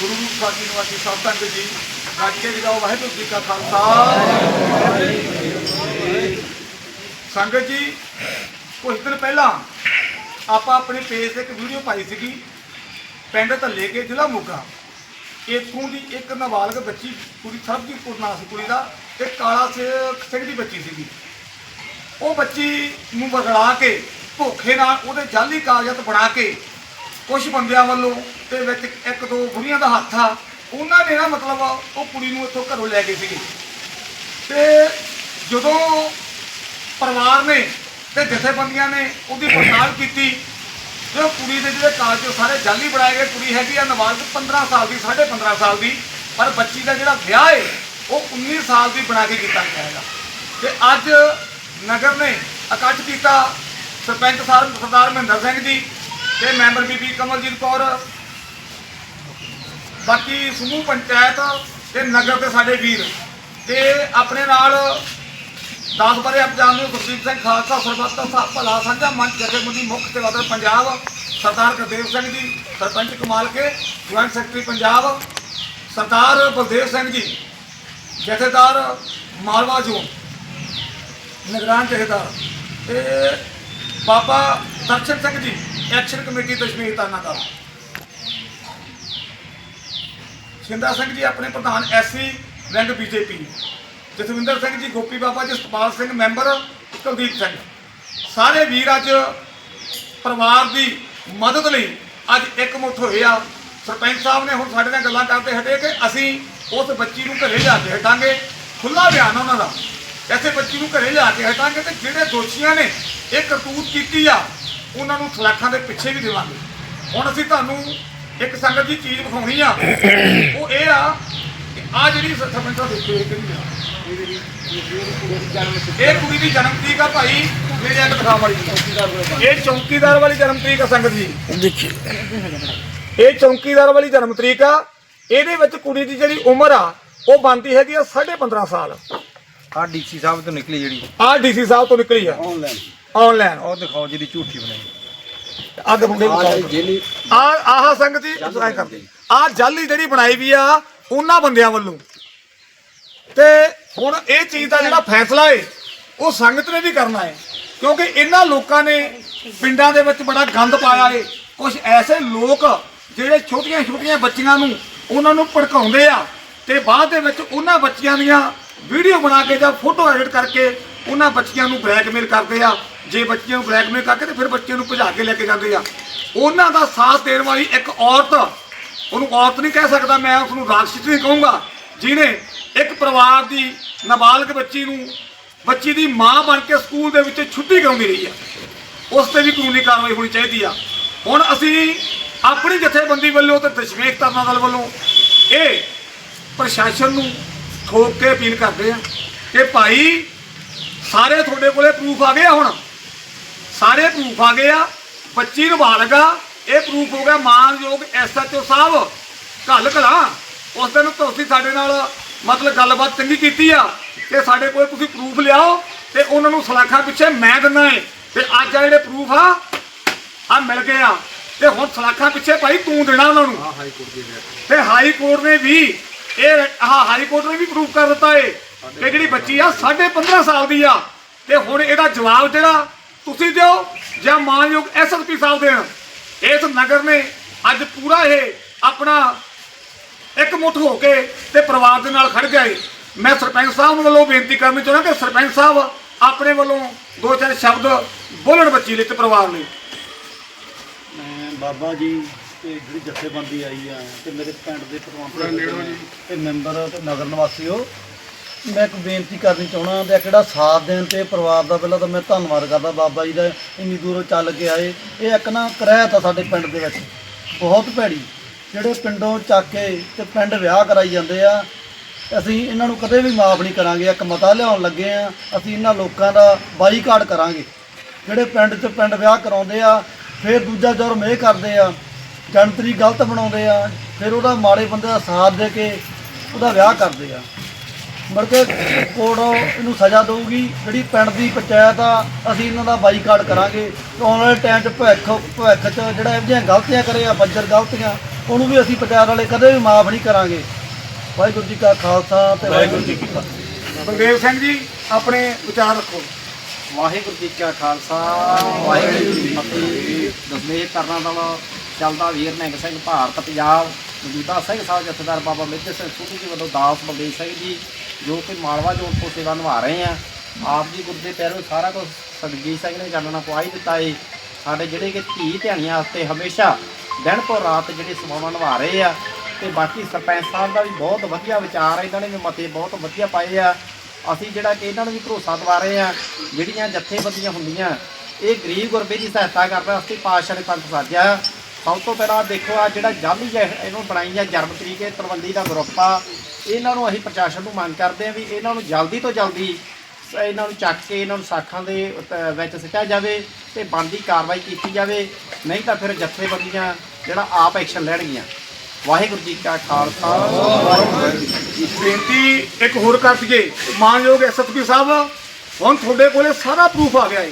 ਗੁਰੂ ਸਾਹਿਬ ਨਿਵਾਸੀ ਨੂੰ ਸੰਗਤ ਜੀ ਗੱਜ ਕੇ ਜਗਾਓ ਵਾਹਿਗੁਰੂ ਜੀ ਕਾ ਖਾਲਸਾ। ਸੰਗਤ ਜੀ ਕੁਝ ਦਿਨ ਪਹਿਲਾਂ ਆਪਾਂ ਆਪਣੇ ਪੇਜ ਤੇ ਇੱਕ ਵੀਡੀਓ ਪਾਈ ਸੀਗੀ, ਪਿੰਡ ਧੱਲੇ ਕੇ ਜ਼ਿਲ੍ਹਾ ਮੋਗਾ। ਇੱਥੋਂ ਦੀ ਇੱਕ ਨਾਬਾਲਗ ਬੱਚੀ, ਕੁੜੀ ਸਰਬਜੀਤ ਨਾਂ ਸੀ, ਕੁੜੀ ਦਾ ਤੇ ਕਾਲਾ ਸਿੰਘ ਦੀ ਬੱਚੀ ਸੀਗੀ। ਉਹ ਬੱਚੀ ਨੂੰ ਬਦਲਾ ਕੇ ਧੋਖੇ ਨਾਲ ਉਹਦੇ ਜਾਲੀ ਕਾਗਜ਼ਾਤ ਬਣਾ ਕੇ ਕੁਝ ਬੰਦਿਆਂ ਵੱਲੋਂ ਤੇ ਵਿੱਚ ਇੱਕ ਦੋ ਬੁੜੀਆਂ ਦਾ ਹੱਥ ਆ, ਉਹਨਾਂ ਨੇ ਨਾ ਮਤਲਬ ਉਹ ਕੁੜੀ ਨੂੰ ਇੱਥੋਂ ਘਰੋਂ ਲੈ ਗਏ ਸੀਗੇ। ਤੇ ਜਦੋਂ ਪਰਿਵਾਰ ਨੇ ਤੇ ਜਥੇਬੰਦੀਆਂ ਨੇ ਉਹਦੀ ਪੜਤਾਲ ਕੀਤੀ, ਤੇ ਉਹ ਕੁੜੀ ਦੇ ਜਿਹੜੇ ਕਾਗਜ਼ ਉਹ ਸਾਰੇ ਜਾਲੀ ਬਣਾਏ ਗਏ, ਕੁੜੀ ਹੈਗੀ ਆ ਨਾਬਾਲਗ 15 ਸਾਲ ਦੀ 15.5 ਸਾਲ ਦੀ, ਪਰ ਬੱਚੀ ਦਾ ਜਿਹੜਾ ਵਿਆਹ ਹੈ ਉਹ 19 ਸਾਲ ਦੀ ਬਣਾ ਕੇ ਕੀਤਾ ਗਿਆ ਹੈਗਾ। ਤੇ ਅੱਜ ਨਗਰ ਨੇ ਇਕੱਠ ਕੀਤਾ ਸਰਪੰਚ ਸਾਹਿਬ ਸਰਦਾਰ ਮਹਿੰਦਰ ਸਿੰਘ ਜੀ ਤੇ ਮੈਂਬਰ ਬੀਬੀ ਕਮਲਜੀਤ ਕੌਰ। ਬਾਕੀ ਸਮੂਹ ਪੰਚਾਇਤ ਤੇ ਨਗਰ ਦੇ ਸਾਡੇ ਵੀਰ ਤੇ ਆਪਣੇ ਨਾਲ 10 ਬਾਰੇ ਆਪ ਨੂੰ ਹੋ ਗੁਰਦੀਪ ਸਿੰਘ ਖਾਲਸਾ, ਸਰਬੱਤ ਦਾ ਭਲਾ ਸਾਂਝਾ ਮੰਚ ਜਥੇਬੰਦੀ ਮੁੱਖ ਸੇਵਾਦਾਰ ਪੰਜਾਬ, ਸਰਦਾਰ ਗੁਰਦੇਵ ਸਿੰਘ ਜੀ, ਸਰਪੰਚ ਕਮਾਲ ਕੇ, joint secretary Punjab, Sardar Baldev Singh ji, Jathedar Malwa zone ਨਿਗਰਾਨ ਜਥੇਦਾਰ ਤੇ ਬਾਬਾ ਦਰਸ਼ਨ ਸਿੰਘ ਜੀ ਐਕਸ਼ਨ ਕਮੇਟੀ ਦਸ਼ਮੇਸ਼ ਤਾਨਾ ਦਾ। ਸ਼ਿੰਦਾ ਸਿੰਘ ਜੀ ਆਪਣੇ ਪ੍ਰਧਾਨ ਐਸਸੀ ਰੰਗ ਬੀਜੇਪੀ। ਜਸਵਿੰਦਰ ਸਿੰਘ ਜੀ, ਗੋਪੀ ਬਾਬਾ ਜੀ ਸਤਪਾਲ ਸਿੰਘ, ਮੈਂਬਰ ਕੁਲਦੀਪ ਸਿੰਘ। ਸਾਰੇ ਵੀਰ ਅੱਜ ਪਰਿਵਾਰ ਦੀ ਮਦਦ ਲਈ ਅੱਜ ਇਕਮੁੱਠ ਹੋਏ ਆ। ਸਰਪੰਚ ਸਾਹਿਬ ਨੇ ਹੁਣ ਸਾਡੇ ਨਾਲ ਗੱਲਾਂ ਕਰਦੇ ਹਟੇ ਕਿ ਅਸੀਂ ਉਸ ਬੱਚੀ ਨੂੰ ਘਰੇ ਲਿਆ ਕੇ ਹਟਾਂਗੇ। ਖੁੱਲਾ ਬਿਆਨ ਆ ਉਹਨਾਂ ਦਾ। ਐਸੇ ਬੱਚੀ ਨੂੰ ਘਰੇ ਲਿਆ ਕੇ ਹਟਾਂਗੇ ਤੇ ਜਿਹੜੇ ਦੋਸ਼ੀਆਂ ਨੇ ਇਹ ਕਰਤੂਤ ਕੀਤੀ ਆ ਉਹਨਾਂ ਨੂੰ ਸਲਾਖਾਂ ਦੇ ਪਿੱਛੇ ਵੀ ਦੇਵਾਂਗੇ। ਹੁਣ ਅਸੀਂ ਤੁਹਾਨੂੰ ਇੱਕ ਸੰਗਤ ਦੀ ਚੀਜ਼ ਵਿਖਾਉਣੀ ਆ। ਉਹ ਇਹ ਆ ਆ ਜਿਹੜੀ ਸਰਪੰਚ ਸਾਹਿਬ ਦੇਖੋ ਇਹ ਕਿਹੜੀ ਆ? ਇਹ ਕੁੜੀ ਦੀ ਜਨਮ ਤਰੀਕ ਆ ਭਾਈ ਮੇਰੇ ਅੱਗ ਦਿਖਾ ਵਾਲੀ ਇਹ ਚੌਕੀਦਾਰ ਵਾਲੀ ਜਨਮ ਤਰੀਕ ਆ ਸੰਗਤ ਜੀ। ਦੇਖੀ ਇਹ ਚੌਕੀਦਾਰ ਵਾਲੀ ਜਨਮ ਤਰੀਕ ਆ। ਇਹਦੇ ਵਿੱਚ ਕੁੜੀ ਦੀ ਜਿਹੜੀ ਉਮਰ ਆ ਉਹ ਬਣਦੀ ਹੈਗੀ ਆ 15.5 ਸਾਲ। ਆ ਡੀਸੀ ਸਾਹਿਬ ਤੋਂ ਨਿਕਲੀ ਜਿਹੜੀ। ਆਹ ਡੀਸੀ ਸਾਹਿਬ ਤੋਂ ਨਿਕਲੀ ਆ। ਆਨਲਾਈਨ। ਆਨਲਾਈਨ ਉਹ ਦਿਖਾਓ ਜਿਹੜੀ ਝੂਠੀ ਬਣਾਈ। ਅੱਗ ਮੁੰਡੇ ਜੇਲੀ ਆ ਆਹ ਸੰਗਤੀ ਐ ਕਰਦੇ ਆ ਜਾਲੀ ਜਿਹੜੀ ਬਣਾਈ ਵੀ ਆ ਉਹਨਾਂ ਬੰਦਿਆਂ ਵੱਲੋਂ। ਤੇ ਹੁਣ ਇਹ ਚੀਜ਼ ਦਾ ਜਿਹੜਾ ਫੈਸਲਾ ਏ ਉਹ ਸੰਗਤ ਨੇ ਵੀ ਕਰਨਾ ਹੈ ਕਿਉਂਕਿ ਇਹਨਾਂ ਲੋਕਾਂ ਨੇ ਪਿੰਡਾਂ ਦੇ ਵਿੱਚ ਬੜਾ ਗੰਦ ਪਾਇਆ ਏ। ਕੁਝ ਐਸੇ ਲੋਕ ਜਿਹੜੇ ਛੋਟੀਆਂ ਛੋਟੀਆਂ ਬੱਚੀਆਂ ਨੂੰ ਉਹਨਾਂ ਨੂੰ ਭੜਕਾਉਂਦੇ ਆ ਤੇ ਬਾਅਦ ਦੇ ਵਿੱਚ ਉਹਨਾਂ ਬੱਚੀਆਂ ਦੀਆਂ ਵੀਡੀਓ ਬਣਾ ਕੇ ਜਾਂ ਫੋਟੋ ਐਡਿਟ ਕਰਕੇ ਉਹਨਾਂ ਬੱਚਿਆਂ ਨੂੰ ਬਲੈਕਮੇਲ ਕਰਦੇ ਆ। ਜੇ ਬੱਚਿਆਂ ਨੂੰ ਬਲੈਕਮੇਲ ਕਰਕੇ ਤੇ ਫਿਰ ਬੱਚਿਆਂ ਨੂੰ ਭਜਾ ਕੇ ਲੈ ਕੇ ਜਾਂਦੇ ਆ। ਉਹਨਾਂ ਦਾ ਸਾਥ ਦੇਣ ਵਾਲੀ ਇੱਕ ਔਰਤ, ਉਹਨੂੰ ਔਰਤ ਨਹੀਂ ਕਹਿ ਸਕਦਾ, ਮੈਂ ਉਸ ਨੂੰ ਰਾਕਸ਼ਸ ਨਹੀਂ ਕਹੂੰਗਾ। ਜਿਹਨੇ ਇੱਕ ਪਰਿਵਾਰ ਦੀ ਨਾਬਾਲਗ ਬੱਚੀ ਨੂੰ, ਬੱਚੀ ਦੀ ਮਾਂ ਬਣ ਕੇ ਸਕੂਲ ਦੇ ਵਿੱਚ ਛੁੱਟੀ ਕਰਾਉਂਦੀ ਰਹੀ ਆ। ਉਸ ਤੇ ਵੀ ਕਾਨੂੰਨੀ ਕਾਰਵਾਈ ਹੋਣੀ ਚਾਹੀਦੀ ਆ। ਹੁਣ ਅਸੀਂ ਆਪਣੀ ਜਥੇਬੰਦੀ ਵੱਲੋਂ ਤੇ ਦਸ਼ਮੇਸ਼ ਤਰਨਾ ਦਲ ਵੱਲੋਂ ਇਹ ਪ੍ਰਸ਼ਾਸਨ ਨੂੰ ਠੋਕ ਕੇ ਅਪੀਲ ਕਰਦੇ ਆ ਕਿ ਭਾਈ ਸਾਰੇ ਤੁਹਾਡੇ ਕੋਲੇ ਪ੍ਰੂਫ ਆ ਗਏ ਆ ਹੁਣ। ਸਾਰੇ ਪ੍ਰੂਫ ਆ ਗਏ ਆ। ਬੱਚੀ ਨਾਬਾਲਗ ਆ। ਇਹ ਪ੍ਰੂਫ ਹੋ ਗਿਆ ਮਾਨਯੋਗ ਐਸਐਚਓ ਸਾਹਿਬ। ਕੱਲ ਕਲਾ ਉਸ ਦਿਨ ਤੁਸੀਂ ਸਾਡੇ ਨਾਲ ਮਤਲਬ ਗੱਲਬਾਤ ਚੰਗੀ ਕੀਤੀ ਆ। ਕਿ ਸਾਡੇ ਕੋਲ ਤੁਸੀਂ ਪ੍ਰੂਫ ਲਿਆਓ ਤੇ ਉਹਨਾਂ ਨੂੰ ਸਲਾਖਾਂ ਪਿੱਛੇ ਮੈਂ ਦਿੰਦਾ ਏ ਤੇ ਅੱਜ ਆ ਜਿਹੜੇ ਪ੍ਰੂਫ ਆ ਆ ਮਿਲ ਗਏ ਆ। ਤੇ ਹੁਣ ਸਲਾਖਾਂ ਪਿੱਛੇ ਭਾਈ ਤੂੰ ਦੇਣਾ ਉਹਨਾਂ ਨੂੰ। ਹਾਈ ਕੋਰਟ ਦੀ ਤੇ ਹਾਈ ਕੋਰਟ ਨੇ ਵੀ ਇਹ ਆਹ ਹਾਈ ਕੋਰਟ ਨੇ ਵੀ ਪ੍ਰੂਫ ਕਰ ਦਿੱਤਾ ਏ। ਕਿ ਜਿਹੜੀ ਬੱਚੀ ਆ 15.5 ਸਾਲ ਦੀ ਆ। ਤੇ ਹੁਣ ਇਹਦਾ ਜਵਾਬ ਜਿਹੜਾ ਤੁਸੀਂ ਦਿਓ ਜਾਂ ਮਾਨਯੋਗ ਐਸਐਸਪੀ ਸਾਹਿਬ ਦੇਣ। ਇਸ ਨਗਰ ਨੇ ਅੱਜ ਪੂਰਾ ਇਹ ਆਪਣਾ ਇਕਮੁੱਠ ਹੋ ਕੇ ਤੇ ਪਰਿਵਾਰ ਦੇ ਨਾਲ ਖੜ ਗਿਆ ਏ। ਮੈਂ ਸਰਪੰਚ ਸਾਹਿਬ ਵੱਲੋਂ ਬੇਨਤੀ ਕਰਨੀ ਚਾਹੁੰਦਾ ਕਿ ਸਰਪੰਚ ਸਾਹਿਬ ਆਪਣੇ ਵੱਲੋਂ ਦੋ ਚਾਰ ਸ਼ਬਦ ਬੋਲਣ ਬੱਚੀ ਲਈ ਤੇ ਪਰਿਵਾਰ ਲਈ। ਮੈਂ ਬਾਬਾ ਜੀ ਤੇ ਜਿਹੜੀ ਜਥੇਬੰਦੀ ਆਈ ਆ ਤੇ ਮੇਰੇ ਪਿੰਡ ਦੇ ਪ੍ਰਬੰਧਕ ਤੇ ਮੈਂਬਰ ਤੇ ਨਗਰ ਨਿਵਾਸੀਓ ਮੈਂ ਇੱਕ ਬੇਨਤੀ ਕਰਨੀ ਚਾਹਣਾ ਤੇ ਕਿਹੜਾ ਸਾਥ ਦੇਣ ਤੇ ਪਰਿਵਾਰ ਦਾ ਪਹਿਲਾਂ ਤਾਂ ਮੈਂ ਧੰਨਵਾਦ ਕਰਦਾ ਬਾਬਾ ਜੀ ਦਾ, ਇੰਨੀ ਦੂਰੋਂ ਚੱਲ ਕੇ ਆਏ। ਇਹ ਇੱਕ ਨਾ ਕਰਹਿਤ ਆ ਸਾਡੇ ਪਿੰਡ ਦੇ ਵਿੱਚ ਬਹੁਤ ਭੈੜੀ। ਜਿਹੜੇ ਪਿੰਡੋਂ ਚੱਕ ਕੇ ਤੇ ਪਿੰਡ ਵਿਆਹ ਕਰਾਈ ਜਾਂਦੇ ਆ, ਅਸੀਂ ਇਹਨਾਂ ਨੂੰ ਕਦੇ ਵੀ ਮਾਫ ਨਹੀਂ ਕਰਾਂਗੇ। ਇੱਕ ਮਤਾ ਲਿਆਉਣ ਲੱਗੇ ਆ, ਅਸੀਂ ਇਹਨਾਂ ਲੋਕਾਂ ਦਾ ਬਾਈਕਾਟ ਕਰਾਂਗੇ। ਜਿਹੜੇ ਪਿੰਡ 'ਚ ਪਿੰਡ ਵਿਆਹ ਕਰਾਉਂਦੇ ਆ, ਫਿਰ ਦੂਜਾ ਜੁਰਮ ਇਹ ਕਰਦੇ ਆ, ਜਨਤਰੀ ਗਲਤ ਬਣਾਉਂਦੇ ਆ, ਫਿਰ ਉਹਦਾ ਮਾੜੇ ਬੰਦੇ ਦਾ ਸਾਥ ਦੇ ਕੇ ਉਹਦਾ ਵਿਆਹ ਕਰਦੇ ਆ। ਮੁੜ ਕੇ ਕੋਰਟ ਇਹਨੂੰ ਸਜ਼ਾ ਦੇਊਗੀ। ਜਿਹੜੀ ਪਿੰਡ ਦੀ ਪੰਚਾਇਤ ਆ ਅਸੀਂ ਇਹਨਾਂ ਦਾ ਬਾਈਕਾਟ ਕਰਾਂਗੇ। ਤੇ ਆਉਣ ਵਾਲੇ ਟਾਈਮ 'ਚ ਭਵਿੱਖ ਭਵਿੱਖ 'ਚ ਜਿਹੜਾ ਇਹੋ ਜਿਹੀਆਂ ਗਲਤੀਆਂ ਕਰੇ ਆ ਬੱਜਰ ਗਲਤੀਆਂ ਉਹਨੂੰ ਵੀ ਅਸੀਂ ਪੰਜਾਬ ਵਾਲੇ ਕਦੇ ਵੀ ਮਾਫ ਨਹੀਂ ਕਰਾਂਗੇ। ਵਾਹਿਗੁਰੂ ਜੀ ਕਾ ਖਾਲਸਾ ਤੇ ਵਾਹਿਗੁਰੂ ਜੀ ਕੀ ਫਤਿਹ। ਬਲਦੇਵ ਸਿੰਘ ਜੀ ਆਪਣੇ ਵਿਚਾਰ ਰੱਖੋ। ਵਾਹਿਗੁਰੂ ਜੀ ਕਾ ਖਾਲਸਾ ਵਾਹਿਗੁਰੂ ਜੀ ਕੀ ਫਤਿਹ। ਦਸਮੇਸ਼ ਕਰਨਾ ਦਾ ਚੱਲਦਾ ਵੀਰ ਨਿੰਗ ਸਿੰਘ ਭਾਰਤ ਪੰਜਾਬ। ਮੌਜੂਦਾ ਸਿੰਘ ਸਾਹਿਬ ਜਥੇਦਾਰ ਬਾਬਾ ਮੇਜਰ ਸਿੰਘ ਸੂਰੀ ਜੀ ਵੱਲੋਂ ਦਾਸ ਬਲਦੇਵ ਸਿੰਘ ਜੀ ਜੋ ਕਿ ਮਾਲਵਾ ਜੋੜ ਤੋਂ ਸੇਵਾ ਨਿਭਾ ਰਹੇ ਆ। ਆਪ ਜੀ ਗੁਰਦੇ ਪੈਰੋਂ ਸਾਰਾ ਕੁਝ ਸਤਜੀਤ ਸਿੰਘ ਨੇ ਚਾਨਣਾ ਹੀ ਦਿੱਤਾ ਏ। ਸਾਡੇ ਜਿਹੜੇ ਕਿ ਧੀ ਧਿਆਣੀਆਂ ਵਾਸਤੇ ਹਮੇਸ਼ਾ ਦਿਨ ਤੋਂ ਰਾਤ ਜਿਹੜੇ ਸੇਵਾਵਾਂ ਨਿਭਾ ਰਹੇ ਆ। ਤੇ ਬਾਕੀ ਸਰਪੰਚ ਸਾਹਿਬ ਦਾ ਵੀ ਬਹੁਤ ਵਧੀਆ ਵਿਚਾਰ ਹੈ ਇਹਨਾਂ ਨੇ ਵੀ ਮਤੇ ਬਹੁਤ ਵਧੀਆ ਪਾਏ ਆ। ਅਸੀਂ ਜਿਹੜਾ ਕਿ ਇਹਨਾਂ ਨੂੰ ਵੀ ਭਰੋਸਾ ਦਿਵਾ ਰਹੇ ਆ, ਜਿਹੜੀਆਂ ਜਥੇਬੰਦੀਆਂ ਹੁੰਦੀਆਂ, ਇਹ ਗਰੀਬ ਗੁਰਬੇ ਦੀ ਸਹਾਇਤਾ ਕਰਨ ਵਾਸਤੇ ਪਾਤਸ਼ਾਹ ਨੇ ਪੰਥ ਸਾਜਿਆ। ਸਭ ਤੋਂ ਪਹਿਲਾਂ ਦੇਖੋ ਆ ਜਿਹੜਾ ਜਾਲੀ ਹੈ ਇਹਨੂੰ ਬਣਾਈ ਆ ਜਨਮ ਤਰੀਕੇ ਤਲਵੰਡੀ ਦਾ ਗਰੁੱਪ ਆ। ਇਹਨਾਂ ਨੂੰ ਅਸੀਂ ਪ੍ਰਸ਼ਾਸਨ ਨੂੰ ਮੰਗ ਕਰਦੇ ਹਾਂ ਵੀ ਇਹਨਾਂ ਨੂੰ ਜਲਦੀ ਤੋਂ ਜਲਦੀ ਇਹਨਾਂ ਨੂੰ ਚੱਕ ਕੇ ਇਹਨਾਂ ਨੂੰ ਸਾਖਾਂ ਦੇ ਵਿੱਚ ਸਿੱਟਿਆ ਜਾਵੇ ਤੇ ਬਣਦੀ ਕਾਰਵਾਈ ਕੀਤੀ ਜਾਵੇ। ਨਹੀਂ ਤਾਂ ਫਿਰ ਜਥੇਬੰਦੀਆਂ ਜਿਹੜਾ ਆਪ ਐਕਸ਼ਨ ਲੈਣਗੀਆਂ। ਵਾਹਿਗੁਰੂ ਜੀ ਕਾ ਖਾਲਸਾ ਵਾਹਿਗੁਰੂ ਜੀ ਕੀ ਫਤਿਹ। ਬੇਨਤੀ ਇੱਕ ਹੋਰ ਕਰ ਦਈਏ। ਮਾਨਯੋਗ ਐਸਐਸਪੀ ਸਾਹਿਬ, ਹੁਣ ਤੁਹਾਡੇ ਕੋਲੇ ਸਾਰਾ ਪ੍ਰੂਫ ਆ ਗਿਆ ਹੈ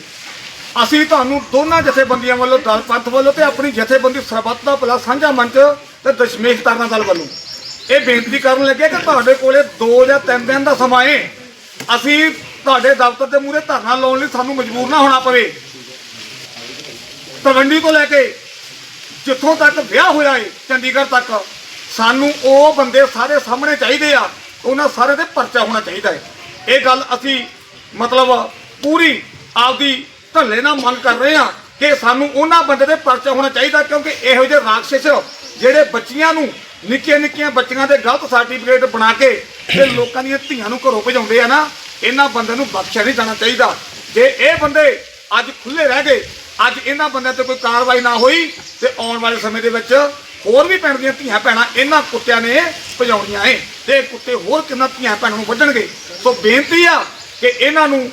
ਅਸੀਂ ਤੁਹਾਨੂੰ ਦੋਨਾਂ ਜਥੇਬੰਦੀਆਂ ਵੱਲੋਂ ਦਲ ਪੰਥ ਵੱਲੋਂ ਤੇ ਆਪਣੀ ਜਥੇਬੰਦੀ ਸਰਬੱਤ ਦਾ ਭਲਾ ਸਾਂਝਾ ਮੰਚ ਤੇ ਦਸ਼ਮੇਸ਼ ਤਰਨਾ ਦਲ ਵੱਲੋਂ। ਇਹ ਬੇਨਤੀ ਕਰਨ ਲੱਗੇ ਕਿ ਤੁਹਾਡੇ ਕੋਲੇ 2 ਜਾਂ 3 ਦਿਨ ਦਾ ਸਮਾਂ ਹੈ ਅਸੀਂ ਤੁਹਾਡੇ ਦਫ਼ਤਰ ਦੇ ਮੂਹਰੇ ਧਰਨਾ ਲਾਉਣ ਲਈ ਸਾਨੂੰ ਮਜਬੂਰ ਨਾ ਹੋਣਾ ਪਵੇ। ਤਲਵੰਡੀ ਤੋਂ ਲੈ ਕੇ ਜਿੱਥੋਂ ਤੱਕ ਵਿਆਹ ਹੋਇਆ ਏ, ਚੰਡੀਗੜ੍ਹ ਤੱਕ, ਸਾਨੂੰ ਉਹ ਬੰਦੇ ਸਾਰੇ ਸਾਹਮਣੇ ਚਾਹੀਦੇ ਆ, ਉਹਨਾਂ ਸਾਰੇ ਤੇ ਪਰਚਾ ਹੋਣਾ ਚਾਹੀਦਾ ਹੈ ਇਹ ਗੱਲ ਅਸੀਂ ਮਤਲਬ ਪੂਰੀ ਆਪਦੀ ਢੱਲੇ ਨਾਲ ਮੰਗ ਕਰ ਰਹੇ ਆ ਕਿ ਸਾਨੂੰ ਉਹਨਾਂ ਬੰਦੇ ਤੇ ਪਰਚਾ ਹੋਣਾ ਚਾਹੀਦਾ ਕਿਉਂਕਿ ਇਹੋ ਜਿਹੇ ਰਾਖਸ਼ ਜਿਹੜੇ ਬੱਚੀਆਂ ਨੂੰ ਨਿੱਕੀਆਂ ਨਿੱਕੀਆਂ ਬੱਚੀਆਂ ਦੇ ਗਲਤ ਸਰਟੀਫਿਕੇਟ ਬਣਾ ਕੇ ਤੇ ਲੋਕਾਂ ਦੀਆਂ ਧੀਆਂ ਨੂੰ ਘਰੋਂ ਭਜਾਉਂਦੇ ਆ ਨਾ, ਇਹਨਾਂ ਬੰਦਿਆਂ ਨੂੰ ਬਖਸ਼ਿਆ ਨਹੀਂ ਜਾਣਾ ਚਾਹੀਦਾ। ਜੇ ਇਹ ਬੰਦੇ ਅੱਜ ਖੁੱਲੇ ਰਹਿ ਗਏ, ਅੱਜ ਇਹਨਾਂ ਬੰਦਿਆਂ ਤੇ ਕੋਈ ਕਾਰਵਾਈ ਨਾ ਹੋਈ, ਤੇ ਆਉਣ ਵਾਲੇ ਸਮੇਂ ਦੇ ਵਿੱਚ ਹੋਰ ਵੀ ਪਿੰਡ ਦੀਆਂ ਧੀਆਂ ਭੈਣਾਂ ਇਹਨਾਂ ਕੁੱਤਿਆਂ ਨੇ ਭਜਾਉਣੀਆਂ ਏ ਤੇ ਇਹ ਕੁੱਤੇ ਹੋਰ ਕਿੰਨਾ ਧੀਆਂ ਭੈਣਾਂ ਨੂੰ ਵੱਢਣਗੇ। ਸੋ ਬੇਨਤੀ ਆ ਕਿ ਇਹਨਾਂ ਨੂੰ